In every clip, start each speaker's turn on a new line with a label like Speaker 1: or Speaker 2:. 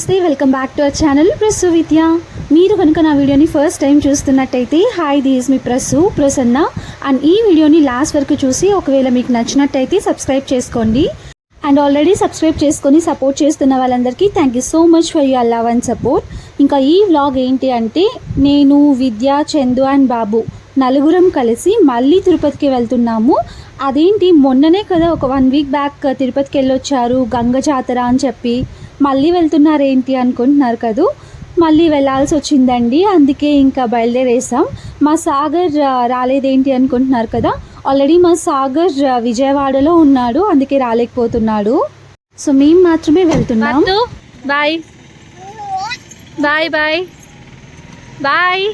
Speaker 1: నమస్తే welcome back to our channel Prasu Vidya. మీరు కనుక నా వీడియోని ఫస్ట్ టైం చూస్తున్నట్టయితే hi this me Prasu Prasanna. And ఈ వీడియోని లాస్ట్ వరకు చూసి ఒకవేళ మీకు నచ్చినట్టయితే సబ్స్క్రైబ్ చేసుకోండి. అండ్ ఆల్రెడీ సబ్స్క్రైబ్ చేసుకొని సపోర్ట్ చేస్తున్న వాళ్ళందరికీ thank you so much for you love and support ఇంకా ఈ వ్లాగ్ ఏంటి అంటే నేను విద్య చందు అండ్ బాబు నలుగురం కలిసి మళ్ళీ తిరుపతికి వెళ్తున్నాము. అదేంటి మొన్ననే కదా ఒక వన్ వీక్ బ్యాక్ తిరుపతికి వెళ్ళొచ్చారు గంగ జాతర అని చెప్పి. మళ్ళీ వెళ్తున్నారు ఏంటి అనుకుంటున్నారు కదూ? మళ్ళీ వెళ్ళాల్సి వచ్చిందండి అందుకే ఇంకా బయలుదేరేసాం మా సాగర్ రాలేదేంటి అనుకుంటున్నారు కదా? ఆల్రెడీ మా సాగర్ విజయవాడలో ఉన్నాడు అందుకే రాలేకపోతున్నాడు. సో మేము మాత్రమే వెళ్తున్నాం.
Speaker 2: Bye. Bye bye. Bye.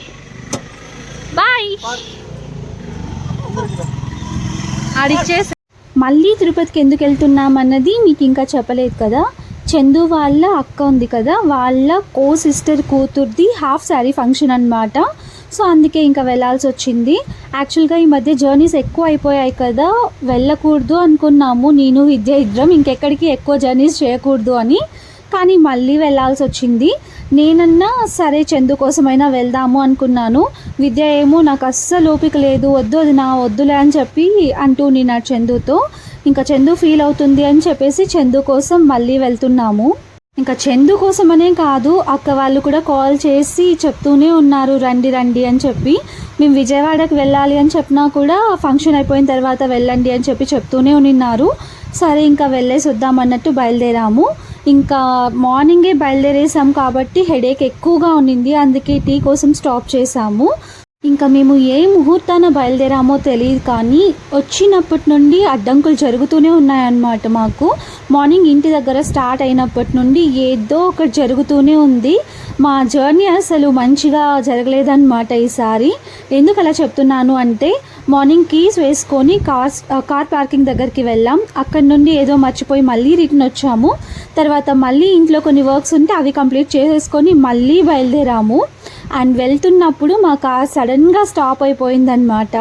Speaker 2: Bye. ఆడిచ్చేసి
Speaker 1: మళ్ళీ తిరుపతికి ఎందుకు వెళ్తున్నాం అన్నది మీకు ఇంకా చెప్పలేదు కదా? చందు వాళ్ళ అక్క ఉంది కదా వాళ్ళ కో సిస్టర్ కూతుర్ది హాఫ్ శారీ ఫంక్షన్ అన్నమాట. సో అందుకే ఇంకా వెళ్ళాల్సి వచ్చింది. యాక్చువల్గా ఈ మధ్య జర్నీస్ ఎక్కువ అయిపోయాయి కదా వెళ్ళకూడదు అనుకున్నాము. నేను విద్య ఇద్దరం ఇంకెక్కడికి ఎక్కువ జర్నీస్ చేయకూడదు అని. కానీ మళ్ళీ వెళ్ళాల్సి వచ్చింది. నేనన్నా సరే చందు కోసమైనా వెళ్దాము అనుకున్నాను. విద్య ఏమో నాకు అస్సలు ఓపిక లేదు. వద్దు అది నా వద్దులే అని చెప్పి అంటూ నేను ఆ చందుతో. ఇంకా చందు ఫీల్ అవుతుంది అని చెప్పేసి చందు కోసం మళ్ళీ వెళ్తున్నాము. ఇంకా చందు కోసమనే కాదు అక్క వాళ్ళు కూడా కాల్ చేసి చెప్తూనే ఉన్నారు రండి రండి అని చెప్పి. మేము విజయవాడకు వెళ్ళాలి అని చెప్పినా కూడా ఫంక్షన్ అయిపోయిన తర్వాత వెళ్ళండి అని చెప్పి చెప్తూనే ఉన్నారు. సరే ఇంకా వెళ్ళేసి వద్దాం అన్నట్టు బయలుదేరాము. ఇంకా మార్నింగే బయలుదేరేసాం కాబట్టి హెడేక్ ఎక్కువగా ఉన్నింది అందుకే టీ కోసం స్టాప్ చేసాము ఇంకా మేము ఏ ముహూర్తాన బయలుదేరామో తెలియదు కానీ వచ్చినప్పటి నుండి అడ్డంకులు జరుగుతూనే ఉన్నాయన్నమాట మాకు. మార్నింగ్ ఇంటి దగ్గర స్టార్ట్ అయినప్పటి నుండి ఏదో ఒకటి జరుగుతూనే ఉంది. మా జర్నీ అసలు మంచిగా జరగలేదన్నమాట ఈసారి. ఎందుకు అలా చెప్తున్నాను అంటే మార్నింగ్ కీస్ వేసుకొని కార్స్ కార్ పార్కింగ్ దగ్గరికి వెళ్ళాం. అక్కడ నుండి ఏదో మర్చిపోయి మళ్ళీ రిటర్న్ వచ్చాము. తర్వాత మళ్ళీ ఇంట్లో కొన్ని వర్క్స్ ఉంటే అవి కంప్లీట్ చేసేసుకొని మళ్ళీ బయలుదేరాము. అండ్ వెళ్తున్నప్పుడు మా కార్ సడన్గా స్టాప్ అయిపోయిందనమాట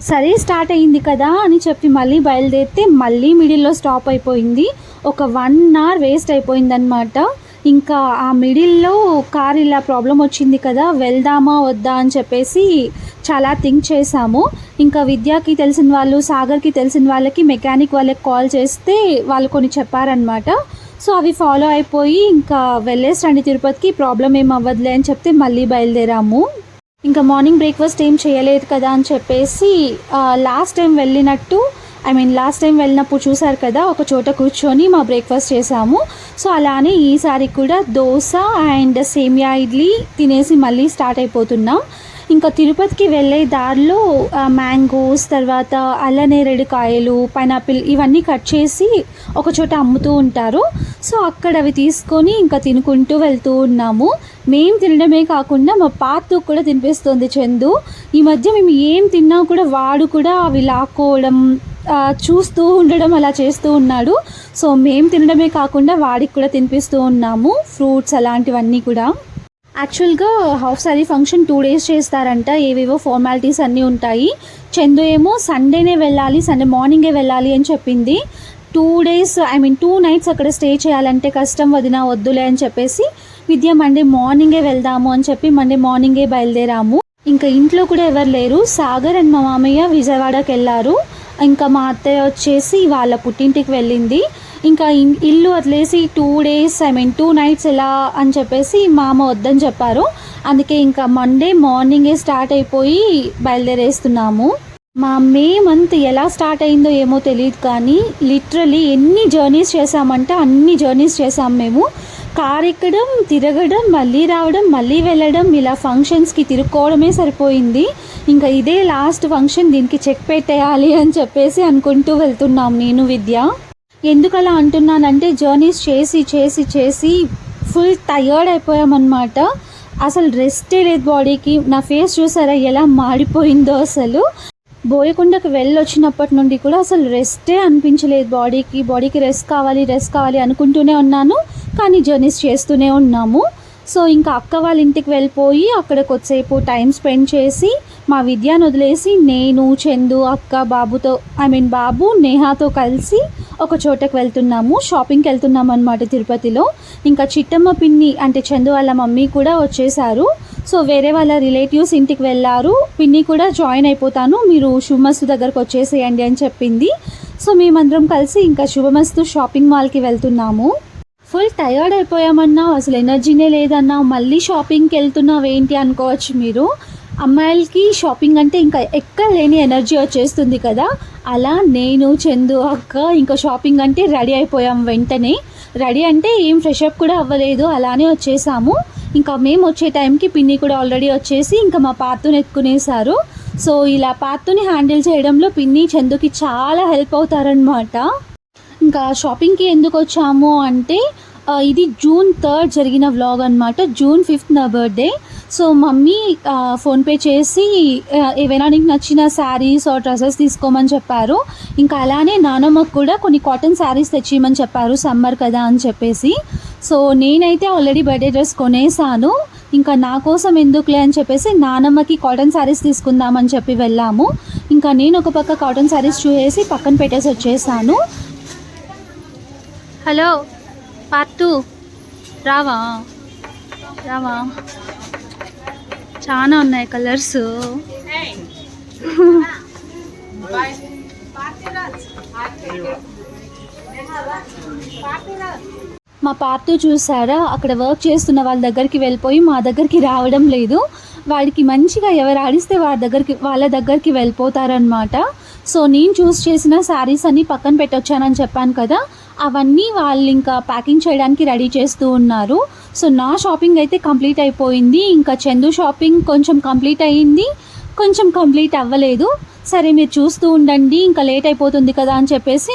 Speaker 1: సరే స్టార్ట్ అయింది కదా అని చెప్పి మళ్ళీ బయలుదేరితే మళ్ళీ మిడిల్లో స్టాప్ అయిపోయింది. ఒక వన్ అవర్ వేస్ట్ అయిపోయిందనమాట ఇంకా ఆ మిడిల్లో కార్ ఇలా ప్రాబ్లం వచ్చింది కదా వెళ్దామా వద్దా అని చెప్పేసి చాలా థింక్ చేశాము. ఇంకా విద్యాకి తెలిసిన వాళ్ళు సాగర్కి తెలిసిన వాళ్ళకి మెకానిక్ వాళ్ళకి కాల్ చేస్తే వాళ్ళు కొన్ని చెప్పారనమాట సో అవి ఫాలో అయిపోయి ఇంకా వెళ్ళేసండి తిరుపతికి. ప్రాబ్లం ఏం అవ్వదులే అని చెప్తే మళ్ళీ బయలుదేరాము. ఇంకా మార్నింగ్ బ్రేక్ఫాస్ట్ ఏం చేయలేదు కదా అని చెప్పేసి లాస్ట్ టైం వెళ్ళినట్టు ఐ మీన్ లాస్ట్ టైం వెళ్ళినప్పుడు చూసారు కదా ఒక చోట కూర్చొని మా బ్రేక్ఫాస్ట్ చేసాము. సో అలానే ఈసారి కూడా దోశ అండ్ సేమియా ఇడ్లీ తినేసి మళ్ళీ స్టార్ట్ అయిపోతున్నాం. ఇంకా తిరుపతికి వెళ్ళే దారిలో మ్యాంగోస్ తర్వాత అల్లనేరేడు కాయలు పైనాపిల్ ఇవన్నీ కట్ చేసి ఒక చోట అమ్ముతూ ఉంటారు. సో అక్కడ అవి తీసుకొని ఇంకా తినుకుంటూ వెళ్తూ ఉన్నాము. మేము తినడమే కాకుండా మా పాతకు కూడా తినిపిస్తుంది చందు. ఈ మధ్య మేము ఏం తిన్నా కూడా వాడు కూడా అవి లాక్కోవడం చూస్తూ ఉండడం అలా చేస్తూ ఉన్నాడు. సో మేము తినడమే కాకుండా వాడికి కూడా తినిపిస్తూ ఉన్నాము. ఫ్రూట్స్ అలాంటివన్నీ కూడా. యాక్చువల్గా హౌస్ అది ఫంక్షన్ టూ డేస్ చేస్తారంట. ఏవేవో ఫార్మాలిటీస్ అన్నీ ఉంటాయి. చందు ఏమో సండేనే వెళ్ళాలి సండే మార్నింగే వెళ్ళాలి అని చెప్పింది. Two days I mean two nights అక్కడ స్టే చేయాలంటే కష్టం వదిన వద్దులే అని చెప్పేసి విద్య మండే మార్నింగే వెళ్దాము అని చెప్పి మండే మార్నింగే బయలుదేరాము. ఇంకా ఇంట్లో కూడా ఎవరు లేరు. సాగర్ అండ్ మా మామయ్య విజయవాడకి వెళ్ళారు ఇంకా మా అత్తయ్య వచ్చేసి వాళ్ళ పుట్టింటికి వెళ్ళింది. ఇంకా ఇల్లు వదిలేసి two days I mean two nights ఎలా అని చెప్పేసి మామ వద్దని చెప్పారు. అందుకే ఇంకా మండే మార్నింగే స్టార్ట్ అయిపోయి బయలుదేరేస్తున్నాము. మా మే మంత్ ఎలా స్టార్ట్ అయిందో ఏమో తెలియదు కానీ లిటరలీ ఎన్ని జర్నీస్ చేసామంటే అన్ని జర్నీస్ చేసాం మేము. కార్ ఎక్కడం తిరగడం మళ్ళీ రావడం మళ్ళీ వెళ్ళడం ఇలా ఫంక్షన్స్కి తిరుక్కోవడమే సరిపోయింది. ఇంకా ఇదే లాస్ట్ ఫంక్షన్ దీనికి చెక్ పెట్టేయాలి అని చెప్పేసి అనుకుంటూ వెళ్తున్నాం నేను విద్య. ఎందుకు అలా అంటున్నానంటే జర్నీస్ చేసి చేసి చేసి ఫుల్ టయర్డ్ అయిపోయామన్నమాట. అసలు రెస్టే లేదు బాడీకి నా ఫేస్ చూసారా ఎలా మాడిపోయిందో అసలు. బోయకొండకు వెళ్ళొచ్చినప్పటి నుండి కూడా అసలు రెస్టే అనిపించలేదు బాడీకి బాడీకి రెస్ట్ కావాలి రెస్ట్ కావాలి అనుకుంటూనే ఉన్నాను. కానీ జర్నీస్ చేస్తూనే ఉన్నాము. సో ఇంకా అక్క వాళ్ళ ఇంటికి వెళ్ళిపోయి అక్కడ కొద్దిసేపు టైం స్పెండ్ చేసి మా విద్యాను వదిలేసి నేను చందు అక్క బాబుతో ఐ మీన్ బాబు నేహాతో కలిసి ఒక చోటకు వెళ్తున్నాము. షాపింగ్కి వెళ్తున్నాం అనమాట తిరుపతిలో. ఇంకా చిట్టమ్మ పిన్ని అంటే చందు వాళ్ళ మమ్మీ కూడా వచ్చేసారు. సో వేరే వాళ్ళ రిలేటివ్స్ ఇంటికి వెళ్ళారు. పిన్ని కూడా జాయిన్ అయిపోతాను. మీరు శుభమస్తు దగ్గరకు వచ్చేసేయండి అని చెప్పింది. సో మేమందరం కలిసి ఇంకా శుభమస్తు షాపింగ్ మాల్కి వెళ్తున్నాము. ఫుల్ టయర్డ్ అయిపోయామన్నా అసలు ఎనర్జీనే లేదన్నా మళ్ళీ షాపింగ్కి వెళ్తున్నావు ఏంటి అనుకోవచ్చు మీరు. అమ్మాయిలకి షాపింగ్ అంటే ఇంకా ఎక్కడ లేని ఎనర్జీ వచ్చేస్తుంది కదా. అలా నేను చందు అక్క ఇంకా షాపింగ్ అంటే రెడీ అయిపోయాం వెంటనే. రెడీ అంటే ఏం ఫ్రెష్ అప్ కూడా అవ్వలేదు అలానే వచ్చేసాము. ఇంకా మేము వచ్చే టైంకి పిన్ని కూడా ఆల్రెడీ వచ్చేసి ఇంకా మా పాత్తుని ఎత్తుకునేసారు సో ఇలా పాత్రని హ్యాండిల్ చేయడంలో పిన్ని చందుకి చాలా హెల్ప్ అవుతారనమాట ఇంకా షాపింగ్కి ఎందుకు వచ్చాము అంటే ఇది జూన్ థర్డ్ జరిగిన వ్లాగ్ అనమాట జూన్ ఫిఫ్త్ నా బర్త్డే సో మమ్మీ ఫోన్పే చేసి ఏవైనా నీకు నచ్చిన శారీస్ ఆర్ డ్రెస్సెస్ తీసుకోమని చెప్పారు. ఇంకా అలానే నానమ్మకు కూడా కొన్ని కాటన్ శారీస్ తెచ్చిమని చెప్పారు సమ్మర్ కదా అని చెప్పేసి. సో నేనైతే ఆల్రెడీ బర్త్డే డ్రెస్ కొనేసాను. ఇంకా నా కోసం ఎందుకులే అని చెప్పేసి నానమ్మకి కాటన్ శారీస్ తీసుకుందామని చెప్పి వెళ్ళాము. ఇంకా నేను ఒక పక్క కాటన్ శారీస్ చూసేసి పక్కన పెట్టేసి వచ్చేసాను.
Speaker 2: హలో పార్ట్ రావా? రావా? చాలా ఉన్నాయి కలర్స్.
Speaker 1: మా పార్టీ చూసారా? అక్కడ వర్క్ చేస్తున్న వాళ్ళ దగ్గరికి వెళ్ళిపోయి మా దగ్గరికి రావడం లేదు. వాడికి మంచిగా ఎవరు ఆడిస్తే వాళ్ళ దగ్గరికి వాళ్ళ దగ్గరికి వెళ్ళిపోతారనమాట సో నేను చూస్ చేసిన శారీస్ అన్నీ పక్కన పెట్టొచ్చానని చెప్పాను కదా. అవన్నీ వాళ్ళు ఇంకా ప్యాకింగ్ చేయడానికి రెడీ చేస్తూ ఉన్నారు. సో నా షాపింగ్ అయితే కంప్లీట్ అయిపోయింది. ఇంకా చందు షాపింగ్ కొంచెం కంప్లీట్ అయ్యింది. కొంచెం కంప్లీట్ అవ్వలేదు. సరే మీరు చూస్తూ ఉండండి. ఇంకా లేట్ అయిపోతుంది కదా అని చెప్పేసి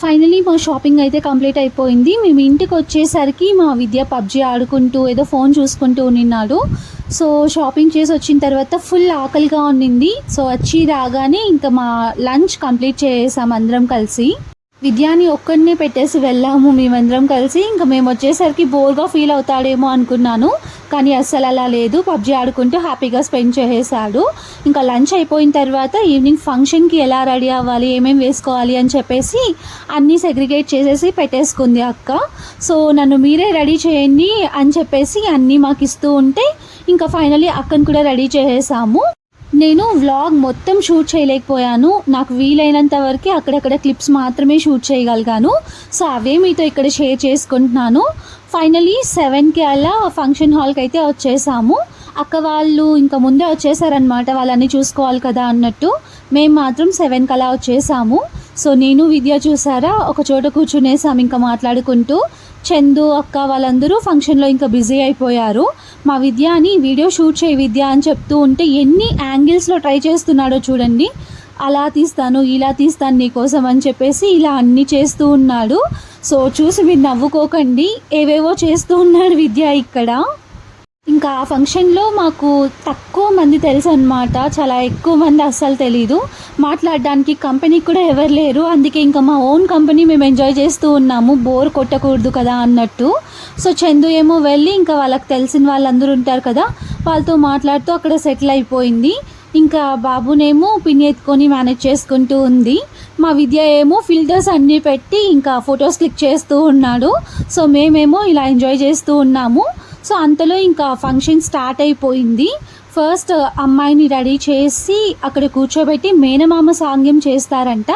Speaker 1: ఫైనలీ మా షాపింగ్ అయితే కంప్లీట్ అయిపోయింది. మేము ఇంటికి వచ్చేసరికి మా విద్య పబ్జి ఆడుకుంటూ ఏదో ఫోన్ చూసుకుంటూ నిన్నాడు. సో షాపింగ్ చేసి వచ్చిన తర్వాత ఫుల్ ఆకలిగా ఉన్నింది సో వచ్చి రాగానే ఇంకా మా లంచ్ కంప్లీట్ చేసాం అందరం కలిసి. విద్యాని ఒక్కడినే పెట్టేసి వెళ్ళాము మేమందరం కలిసి. ఇంకా మేము వచ్చేసరికి బోర్గా ఫీల్ అవుతాడేమో అనుకున్నాను. కానీ అస్సలు అలా లేదు. పబ్జి ఆడుకుంటూ హ్యాపీగా స్పెండ్ చేసేసాడు. ఇంకా లంచ్ అయిపోయిన తర్వాత ఈవినింగ్ ఫంక్షన్కి ఎలా రెడీ అవ్వాలి ఏమేమి వేసుకోవాలి అని చెప్పేసి అన్నీ సెగ్రిగేట్ చేసేసి పెట్టేసుకుంది అక్క. సో నన్ను మీరే రెడీ చేయండి అని చెప్పేసి అన్నీ మాకు ఇస్తూ ఉంటే ఇంకా ఫైనలీ అక్కను కూడా రెడీ చేసేసాము. నేను వ్లాగ్ మొత్తం షూట్ చేయలేకపోయాను. నాకు వీలైనంత వరకు అక్కడక్కడ క్లిప్స్ మాత్రమే షూట్ చేయగలిగాను. సో అవే మీతో ఇక్కడ షేర్ చేసుకుంటున్నాను. ఫైనలీ సెవెన్కి అలా ఫంక్షన్ హాల్కి అయితే వచ్చేసాము. అక్క వాళ్ళు ఇంకా ముందే వచ్చేసారనమాట వాళ్ళని చూసుకోవాలి కదా అన్నట్టు. మేము మాత్రం సెవెన్కి అలా వచ్చేసాము. సో నేను విద్య చూసారా ఒక చోట కూర్చునేసాం ఇంకా మాట్లాడుకుంటూ చందు అక్క వాళ్ళందరూ ఫంక్షన్లో ఇంకా బిజీ అయిపోయారు. మా విద్య అని వీడియో షూట్ చేయి విద్య అని చెప్తూ ఉంటే ఎన్ని యాంగిల్స్లో ట్రై చేస్తున్నాడో చూడండి. అలా తీస్తాను ఇలా తీస్తాను నీకోసం అని చెప్పేసి ఇలా అన్నీ చేస్తూ ఉన్నాడు. సో చూసి మీరు నవ్వుకోకండి ఏవేవో చేస్తూ ఉన్నాడు విద్య ఇక్కడ. ఇంకా ఆ ఫంక్షన్లో మాకు తక్కువ మంది తెలుసు అనమాట చాలా ఎక్కువ మంది అస్సలు తెలీదు. మాట్లాడడానికి కంపెనీ కూడా ఎవరు లేరు. అందుకే ఇంకా మా ఓన్ కంపెనీ మేము ఎంజాయ్ చేస్తూ ఉన్నాము. బోర్ కొట్టకూడదు కదా అన్నట్టు. సో చందు ఏమో వెళ్ళి ఇంకా వాళ్ళకి తెలిసిన వాళ్ళందరూ ఉంటారు కదా వాళ్ళతో మాట్లాడుతూ అక్కడ సెటిల్ అయిపోయింది. ఇంకా బాబునేమో పిన్ ఎత్తుకొని మేనేజ్ చేసుకుంటూ ఉంది. మా విద్య ఏమో ఫిల్టర్స్ అన్నీ పెట్టి ఇంకా ఫొటోస్ క్లిక్ చేస్తూ ఉన్నాడు. సో మేమేమో ఇలా ఎంజాయ్ చేస్తూ ఉన్నాము. సో అంతలో ఇంకా ఫంక్షన్ స్టార్ట్ అయిపోయింది. ఫస్ట్ అమ్మాయిని రెడీ చేసి అక్కడ కూర్చోబెట్టి మేనమామ సాంగ్యం చేస్తారంట.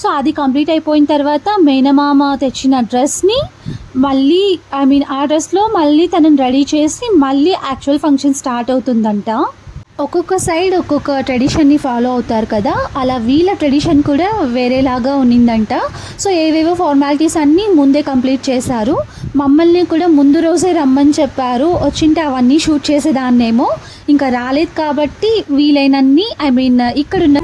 Speaker 1: సో అది కంప్లీట్ అయిపోయిన తర్వాత మేనమామ తెచ్చిన డ్రెస్ని మళ్ళీ ఐ మీన్ ఆ డ్రెస్లో మళ్ళీ తనని రెడీ చేసి మళ్ళీ యాక్చువల్ ఫంక్షన్ స్టార్ట్ అవుతుందంట. ఒక్కొక్క సైడ్ ఒక్కొక్క ట్రెడిషన్ని ఫాలో అవుతారు కదా. అలా వీళ్ళ ట్రెడిషన్ కూడా వేరేలాగా ఉన్నిందంట. సో ఏవేవో ఫార్మాలిటీస్ అన్నీ ముందే కంప్లీట్ చేశారు. మమ్మల్ని కూడా ముందు రోజే రమ్మని చెప్పారు. వచ్చింటే అవన్నీ షూట్ చేసేదాన్నేమో. ఇంకా రాలేదు కాబట్టి వీలైనన్ని ఐ మీన్ ఇక్కడున్న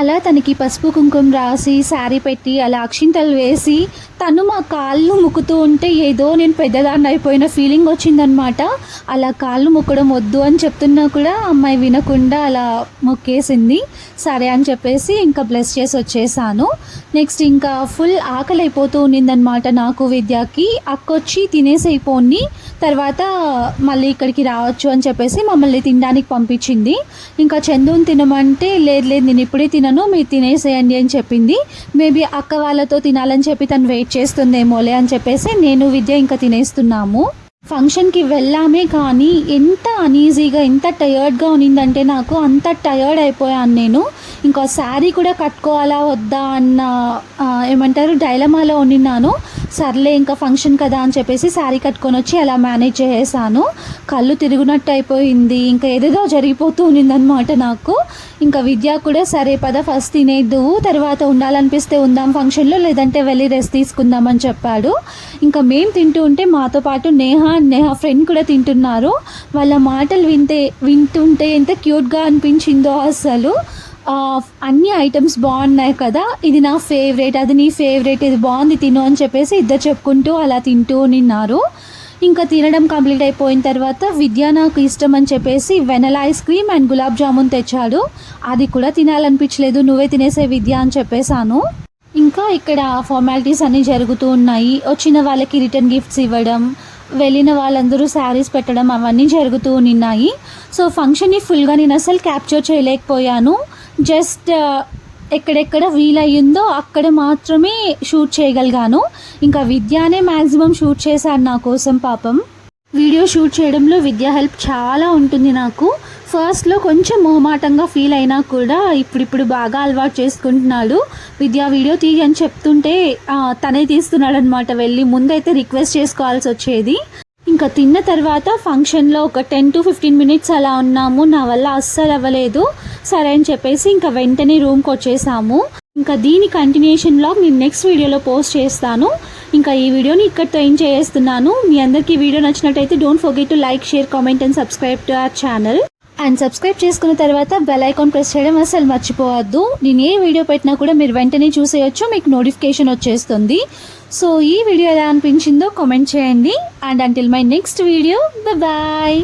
Speaker 1: అలా తనకి పసుపు కుంకుమ రాసి శారీ పెట్టి అలా అక్షింతలు వేసి తను మా కాళ్ళు ముక్కుతూ ఉంటే ఏదో నేను పెద్దదాన్ని అయిపోయిన ఫీలింగ్ వచ్చిందనమాట అలా కాళ్ళు ముక్కడం వద్దు అని చెప్తున్నా కూడా అమ్మాయి వినకుండా అలా మొక్కేసింది. సరే అని చెప్పేసి ఇంకా బ్లెస్ చేసి వచ్చేసాను. నెక్స్ట్ ఇంకా ఫుల్ ఆకలి అయిపోతూ ఉన్నిందనమాట నాకు విద్యకి. అక్కొచ్చి తినేసైపోని తర్వాత మళ్ళీ ఇక్కడికి రావచ్చు అని చెప్పేసి మమ్మల్ని తినడానికి పంపించింది. ఇంకా చందుని తినమంటే లేదు లేదు నేను ఇప్పుడే తిన తినను మీరు తినేసేయండి అని చెప్పింది. మేబీ అక్క వాళ్ళతో తినాలని చెప్పి తను వెయిట్ చేస్తుందేమోలే అని చెప్పేసి నేను విద్య ఇంకా తినేస్తున్నాము. ఫంక్షన్కి వెళ్ళామే కానీ ఎంత అనీజీగా ఎంత టయర్డ్గా ఉన్నిందంటే నాకు అంత టయర్డ్ అయిపోయాను నేను. ఇంకా శారీ కూడా కట్టుకోవాలా వద్దా అన్న ఏమంటారు డైలమాలో ఉండినాను సర్లే ఇంకా ఫంక్షన్ కదా అని చెప్పేసి శారీ కట్టుకొని వచ్చి అలా మేనేజ్ చేసేసాను. కళ్ళు తిరుగునట్టు అయిపోయింది. ఇంకా ఏదేదో జరిగిపోతూ ఉన్నిందనమాట నాకు. ఇంకా విద్య కూడా సరే పద ఫస్ట్ తినేద్దు. తర్వాత ఉండాలనిపిస్తే ఉందాం ఫంక్షన్లో లేదంటే వెళ్ళి రెస్ట్ తీసుకుందామని చెప్పాడు. ఇంకా మేము తింటూ ఉంటే మాతో పాటు నేహ నేహ ఫ్రెండ్ కూడా తింటున్నారు. వాళ్ళ మాటలు వింటే వింటుంటే ఎంత క్యూట్గా అనిపించిందో అసలు. అన్ని ఐటమ్స్ బాగున్నాయి కదా ఇది నా ఫేవరెట్ అది నీ ఫేవరెట్ ఇది బాగుంది తిను అని చెప్పేసి ఇద్దరు చెప్పుకుంటూ అలా తింటూ నిన్నారు. ఇంకా తినడం కంప్లీట్ అయిపోయిన తర్వాత విద్య నాకు ఇష్టం అని చెప్పేసి vanilla ice cream and gulab jamun తెచ్చాడు. అది కూడా తినాలనిపించలేదు నువ్వే తినేసే విద్య అని చెప్పేశాను. ఇంకా ఇక్కడ ఫార్మాలిటీస్ అన్నీ జరుగుతూ ఉన్నాయి. వచ్చిన వాళ్ళకి రిటర్న్ గిఫ్ట్స్ ఇవ్వడం వెళ్ళిన వాళ్ళందరూ శారీస్ పెట్టడం అవన్నీ జరుగుతూ ఉన్నాయి సో ఫంక్షన్ని ఫుల్గా నేను అసలు క్యాప్చర్ చేయలేకపోయాను. జస్ట్ ఎక్కడెక్కడ వీలయ్యిందో అక్కడ మాత్రమే షూట్ చేయగలిగాను. ఇంకా విద్యానే మ్యాక్సిమం షూట్ చేశాను నా కోసం పాపం. వీడియో షూట్ చేయడంలో విద్య హెల్ప్ చాలా ఉంటుంది నాకు. ఫస్ట్లో కొంచెం మొహమాటంగా ఫీల్ అయినా కూడా ఇప్పుడిప్పుడు బాగా అలవాటు చేసుకుంటున్నాడు. విద్యా వీడియో తీయని అని చెప్తుంటే తనే తీస్తున్నాడు అనమాట వెళ్ళి ముందైతే రిక్వెస్ట్ చేసుకోవాల్సి వచ్చేది. ఇంకా తిన్న తర్వాత ఫంక్షన్లో ఒక టెన్ టు ఫిఫ్టీన్ మినిట్స్ అలా ఉన్నాము. నా వల్ల అస్సలు అవ్వలేదు సరే అని చెప్పేసి ఇంకా వెంటనే రూమ్కి వచ్చేసాము. ఇంకా దీని కంటిన్యూషన్ బ్లాగ్ నేను నెక్స్ట్ వీడియోలో పోస్ట్ చేస్తాను. ఇంకా ఈ వీడియోని ఇక్కడితో ఏం చేస్తున్నాను. మీ అందరికీ వీడియో నచ్చినట్టయితే don't forget to like share comment and subscribe to our channel and subscribe చేసుకున్న తర్వాత బెల్ ఐకాన్ ప్రెస్ చేయడం అసలు మర్చిపోవద్దు. నేను ఏ వీడియో పెట్టినా కూడా మీరు వెంటనే చూసేయచ్చు. మీకు నోటిఫికేషన్ వచ్చేస్తుంది. సో ఈ వీడియో ఎలా అనిపించిందో కామెంట్ చేయండి. And until my next video bye